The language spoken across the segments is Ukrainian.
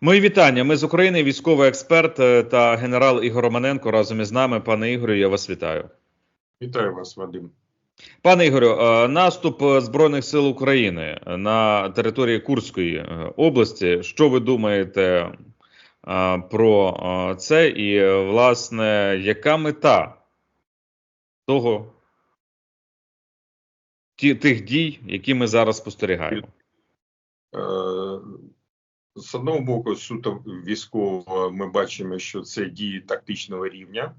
Мої вітання. Ми з України, військовий експерт е, та генерал Ігор Романенко разом із нами. Пане Ігорю, я вас вітаю. Вітаю вас, Вадим. Пане Ігорю, е, наступ Збройних сил України на території Курської е, області. Що ви думаєте про це? І, власне, яка мета того тих дій, які ми зараз спостерігаємо? З одного боку, суто військово, ми бачимо, що це дії тактичного рівня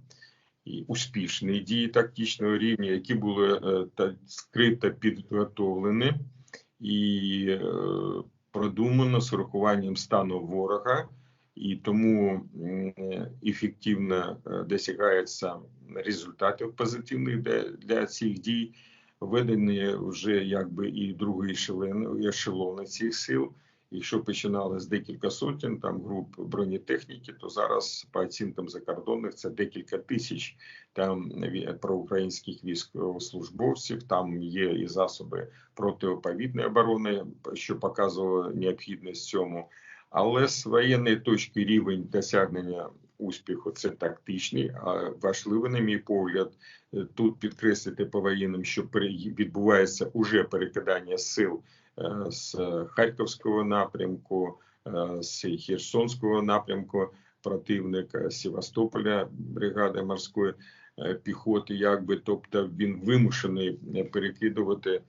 і успішні дії тактичного рівня, які були е, та скрито підготовлені і е, продумано з урахуванням стану ворога, і тому ефективно е, досягається результатів позитивних для, для цих дій. Введені вже якби і другий ешелон, ешелони цих сил. Якщо починали з декілька сотень там груп бронетехніки, то зараз по оцінкам закордонних це декілька тисяч там проукраїнських військовослужбовців. Там є і засоби протиоповідної оборони, що показувало необхідність цьому. Але з воєнної точки рівень досягнення успіху це тактичний. А важливо, на мій погляд, тут підкреслити по воєнним, що відбувається уже перекидання сил. Е, з Харківського напрямку, е, з Херсонського напрямку противника Севастополя бригади морської е, піхоти, якби тобто він вимушений перекидувати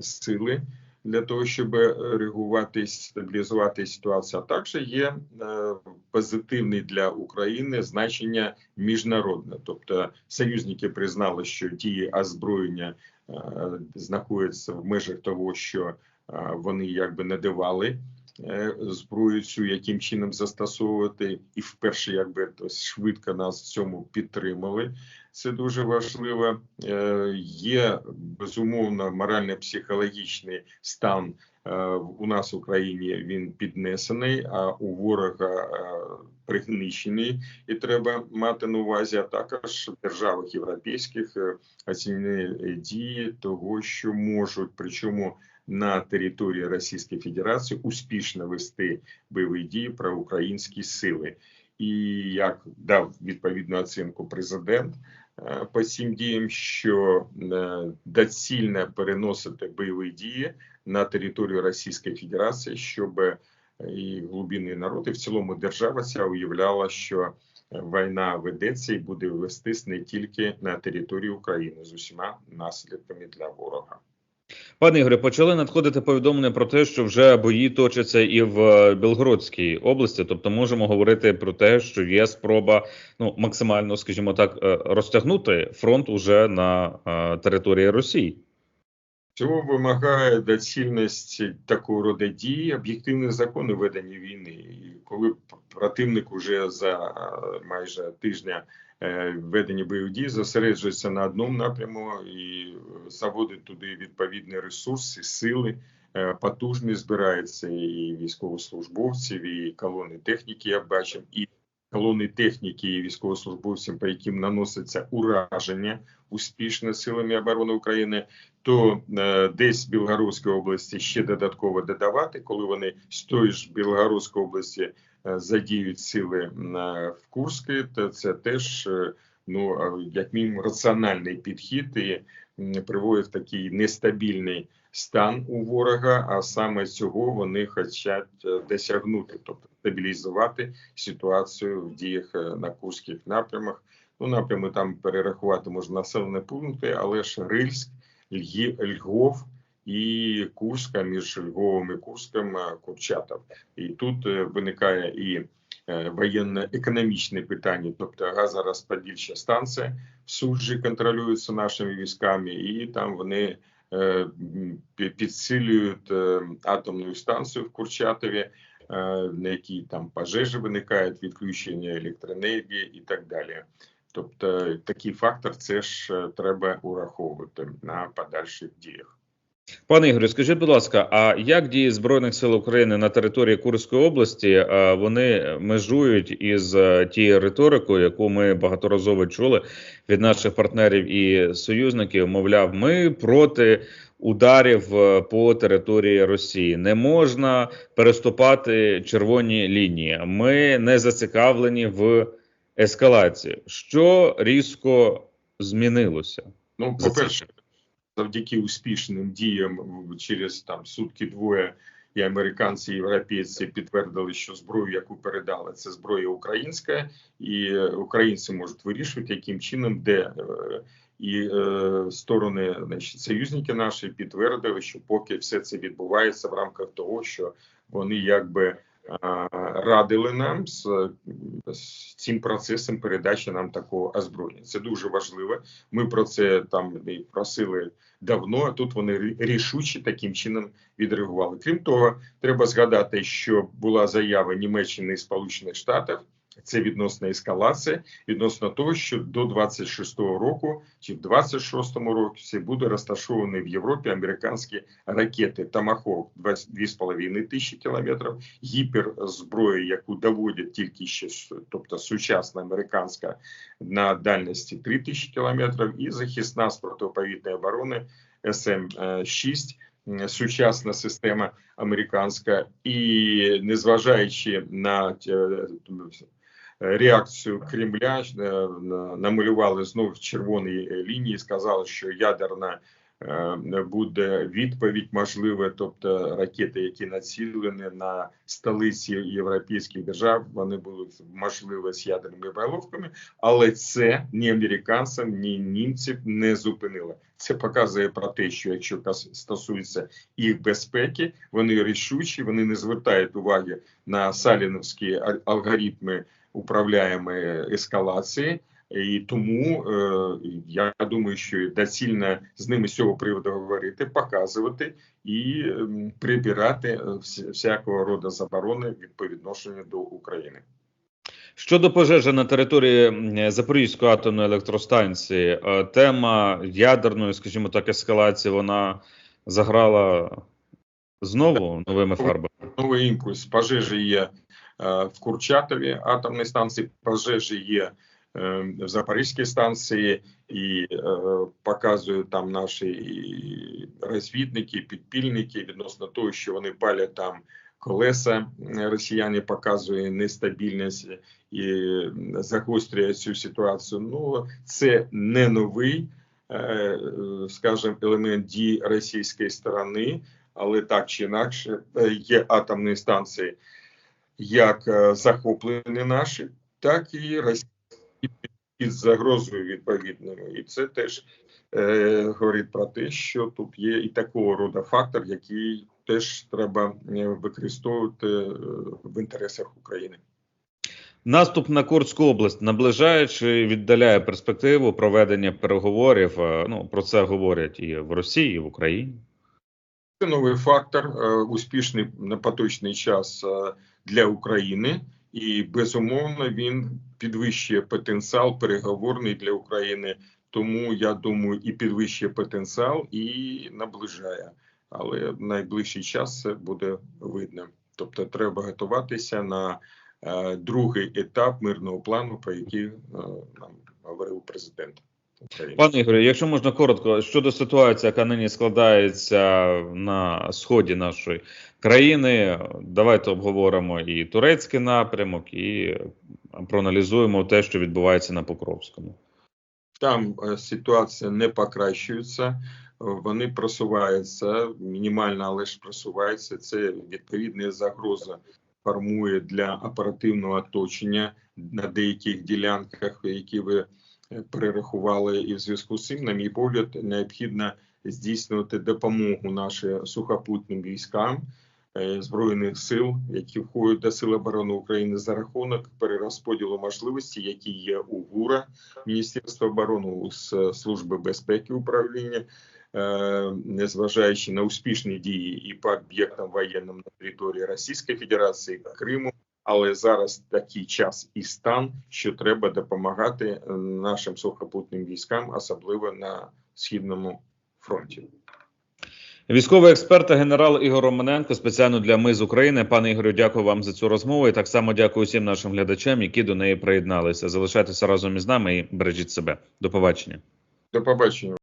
сили для того, щоб реагувати стабілізувати ситуацію. А також є позитивний для України значення міжнародне, тобто союзники признали, що дії озброєння знаходяться в межах того, що вони якби не давали е, зброю цю яким чином застосовувати, і вперше якби швидко нас в цьому підтримали. Це дуже важливо. Е, є безумовно морально-психологічний стан е, у нас в Україні. Він піднесений, а у ворога пригничений, і треба мати на увазі а також в державах європейських оцінені дії того, що можуть, причому на території Російської Федерації успішно вести бойові дії про українські сили. І як дав відповідну оцінку президент е, по цим діям, що е, доцільно переносити бойові дії на територію Російської Федерації, щоб е, і глубинні народи в цілому держава ця уявляла, що війна ведеться і буде вестись не тільки на території України з усіма наслідками для ворога. Пане Ігоре, почали надходити повідомлення про те, що вже бої точаться і в е, Білгородській області. Тобто, можемо говорити про те, що є спроба ну максимально, скажімо так, е, розтягнути фронт уже на е, території Росії. Цього вимагає доцільність такого роду дії, об'єктивних законів ведення війни. Коли противник уже за майже тижня Е, ведення бойових дій зосереджується на одному напряму і заводить туди відповідні ресурси, сили, потужні збирається і військовослужбовців, і колони техніки. Я бачив, і колони техніки і військовослужбовців, по яким наноситься ураження успішно силами оборони України. То е, десь в Білгородській області ще додатково додавати, коли вони з тої ж Білгородської області Е, задіють сили в Курській, то це теж е, ну як мінімум раціональний підхід і приводить в такий нестабільний стан у ворога. А саме цього вони хочуть е, досягнути, тобто стабілізувати ситуацію в діях на курських напрямах. Ну, напрями там перерахувати можна населені пункти, але ж Рильськ, Львов – і Курська між Львовом і Курськом е, Курчатов. І тут е, виникає і е, воєнно-економічне питання, тобто газорозподільча станція в суджі контролюється нашими військами, і там вони підсилюють атомну станцію в Курчатові. На якій там пожежі виникають, відключення електроенергії і так далі. Тобто такий фактор це ж треба ураховувати на подальших діях. Пане Ігорю, скажіть, будь ласка, а як дії Збройних сил України на території Курської області вони межують із е, тією риторикою, яку ми багаторазово чули від наших партнерів і союзників? Мовляв, ми проти ударів е, по території Росії не можна переступати червоні лінії. Ми не зацікавлені в ескалації. Що різко змінилося? Ну, по перше завдяки успішним діям через там сутки двоє. І американці, і європейці підтвердили, що зброю, яку передали, це зброя українська, і українці можуть вирішувати, яким чином де е, і е, сторони значить, союзники наші підтвердили, що поки все це відбувається в рамках того, що вони якби радили нам з, з цим процесом передачі нам такого озброєння. Це дуже важливо. Ми про це там просили давно. а Тут вони рішуче таким чином відреагували. Крім того, треба згадати, що була заява Німеччини і Сполучених Штатів це відносна ескалація, відносно того, що до 26-го року чи в 26-му році буде розташовані в Європі американські ракети Тамахов 2,5 тисячі кілометрів, гіперзброю, яку доводять тільки ще тобто сучасна американська на дальності 3 тисячі кілометрів, і захисна з протиповітної оборони СМ 6 Сучасна система американська, і незважаючи на е, реакцію Кремля е, намалювали знову червоні лінії. Сказали, що ядерна буде відповідь, можливе, тобто ракети, які націлені на столиці європейських держав, вони були можливі з ядерними боєголовками, але це ні американцям, ні німців не зупинило. Це показує про те, що якщо стосується їх безпеки, вони рішучі, вони не звертають уваги на саліновські алгоритми управляємої ескалації. І тому е, я думаю, що доцільно з ними з цього приводу говорити, показувати і е, прибирати е, всякого роду заборони по відношенню до України. Щодо пожежі на території Запорізької атомної електростанції, е, тема ядерної, скажімо так, ескалації, вона заграла знову новими фарбами. Новий імпульс пожежі є в Курчатові атомній станції пожежі є в Запорізькій станції і е, показують там наші розвідники, підпільники відносно того, що вони палять там колеса. Росіяни показують нестабільність і загострює цю ситуацію. Ну це не новий, скажімо, елемент дій російської сторони, але так чи інакше є атомні станції як е, захоплені наші, так і Росії під загрозою відповідною. І це теж е, говорить про те, що тут є і такого роду фактор, який теж треба е, використовувати е, в інтересах України. Наступ на Курську область наближає чи віддаляє перспективу проведення переговорів. Ну про це говорять і в Росії, і в Україні. Це новий фактор, успішний на поточний час для України, і безумовно він підвищує потенціал переговорний для України. Тому я думаю, і підвищує потенціал, і наближає. Але в найближчий час це буде видно. Тобто, треба готуватися на е, другий етап мирного плану, про який е, нам говорив президент. Пане Ігорі, якщо можна коротко щодо ситуації, яка нині складається на сході нашої країни, давайте обговоримо і турецький напрямок, і проаналізуємо те, що відбувається на Покровському. Там е, ситуація не покращується, вони просуваються мінімально, але ж просуваються. Це відповідна загроза формує для оперативного оточення на деяких ділянках, які ви перерахували, і в зв'язку з цим, на мій погляд, необхідно здійснювати допомогу нашим сухопутним військам е, збройних сил, які входять до Сил оборони України за рахунок перерозподілу можливості, які є у ГУРа Міністерства оборони у служби безпеки управління. Е, незважаючи на успішні дії і по об'єктам воєнним на території Російської Федерації Криму, але зараз такий час і стан, що треба допомагати е, нашим сухопутним військам, особливо на східному фронті. Військовий експерт генерал Ігор Романенко спеціально для Ми з України. Пане Ігорю, дякую вам за цю розмову. І так само дякую всім нашим глядачам, які до неї приєдналися. Залишайтеся разом із нами і бережіть себе. До побачення. До побачення.